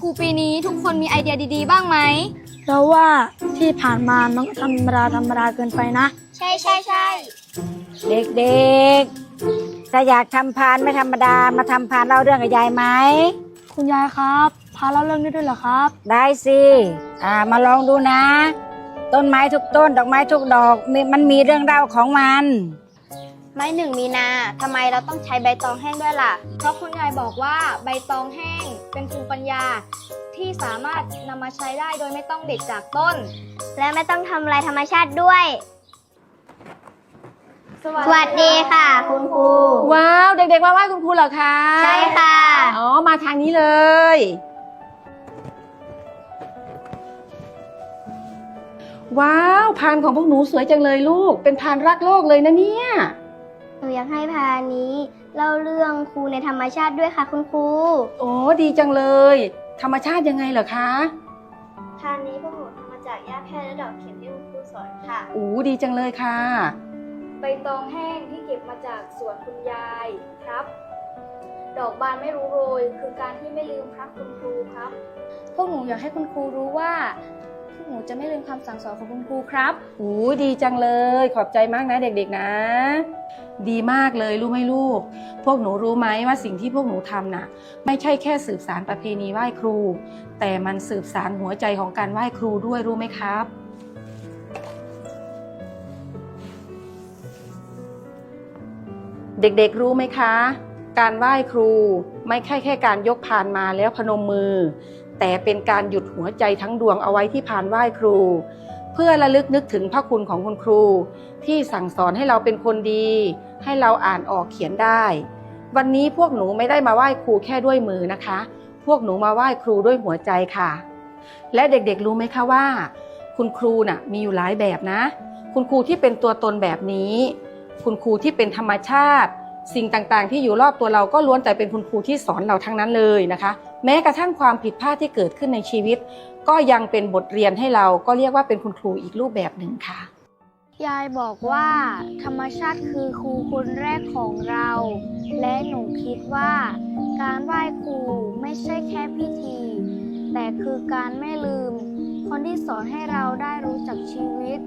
ครูปีนี้ทุกคนมีไอเดียดีๆ บ้างไหม เราว่าที่ผ่านมามันก็ธรรมดาธรรมดาเกินไปนะ ใช่ใช่ใช่เด็กๆ ถ้าอยากทำพานไม่ธรรมดามาทำพานเล่าเรื่องกับยายไหม คุณยายครับพาเล่าเรื่องนี้ด้วยเหรอครับ ได้สิ อ่ามาลองดูนะ ต้นไม้ทุกต้น ดอกไม้ทุกดอกมีมันมีเรื่องเล่าของมัน ไม้หนึ่งมีนาทำไมเราต้องใช้ใบตองแห้งด้วยล่ะ เพราะคุณยายบอกว่าใบตองแห้งเป็นภูมิปัญญา ที่สามารถนำมาใช้ได้โดยไม่ต้องเด็ดจากต้น และไม่ต้องทำลายธรรมชาติด้วย สวัสดีค่ะ คุณครูว้าว เด็กๆมาไหว้คุณครูเหรอคะใช่ค่ะ อ๋อ มาทางนี้เลย ว้าวพานของพวกหนูสวยจังเลยลูก เป็นพานรักโลกเลยนะเนี่ย หนูอยากให้พานี้เล่าเรื่องครูในธรรมชาติด้วยค่ะคุณครู โอ้ดีจังเลย ธรรมชาติยังไงเหรอคะพานี้พวกหนูทำมาจากหญ้าแพรและดอกเข็มที่คุณครูสอนค่ะ โอ้ดีจังเลยค่ะ ใบตองแห้งที่เก็บมาจากสวนคุณยายครับ ดอกบานไม่รู้โรย คือการที่ไม่ลืมพระคุณครูครับ พวกหนูอยากให้คุณครูรู้ว่า พวกหนูจะไม่ลืมคำสั่งสอนของคุณครูครับโอ้ดีจังเลย ขอบใจมากนะเด็กๆนะ ดีมากเลยรู้ไหมลูก พวกหนูรู้ไหมว่าสิ่งที่พวกหนูทำน่ะ ไม่ใช่แค่สืบสารประเพณีไหว้ครู แต่มันสืบสารหัวใจของการไหว้ครูด้วยรู้ไหมครับเด็กๆ รู้ไหมคะ การไหว้ครูไม่ใช่แค่การยกพานมาแล้วพนมมือ แต่เป็นการหยุดหัวใจทั้งดวงเอาไว้ที่พานไหว้ครู เพื่อระลึกนึกถึงพระคุณของคุณครู ที่สั่งสอนให้เราเป็นคนดี ให้เราอ่านออกเขียนได้ วันนี้พวกหนูไม่ได้มาไหว้ครูแค่ด้วยมือนะคะ พวกหนูมาไหว้ครูด้วยหัวใจค่ะ และเด็กๆรู้ไหมคะว่า คุณครูน่ะมีอยู่หลายแบบนะ คุณครูที่เป็นตัวตนแบบนี้ คุณครูที่เป็นธรรมชาติ สิ่งต่างๆ ที่อยู่รอบตัวเราก็ล้วนแต่เป็นคุณครูที่สอนเราทั้งนั้นเลยนะคะ แม้กระทั่งความผิดพลาดที่เกิดขึ้นในชีวิต ก็ยังเป็นบทเรียนให้เราก็เรียกว่าเป็นคุณครูอีกรูปแบบหนึ่งค่ะ ยายบอกว่า ธรรมชาติคือครูคนแรกของเรา และหนูคิดว่า การไหว้ครูไม่ใช่แค่พิธี แต่คือการไม่ลืม คนที่สอนให้เราได้รู้จักชีวิต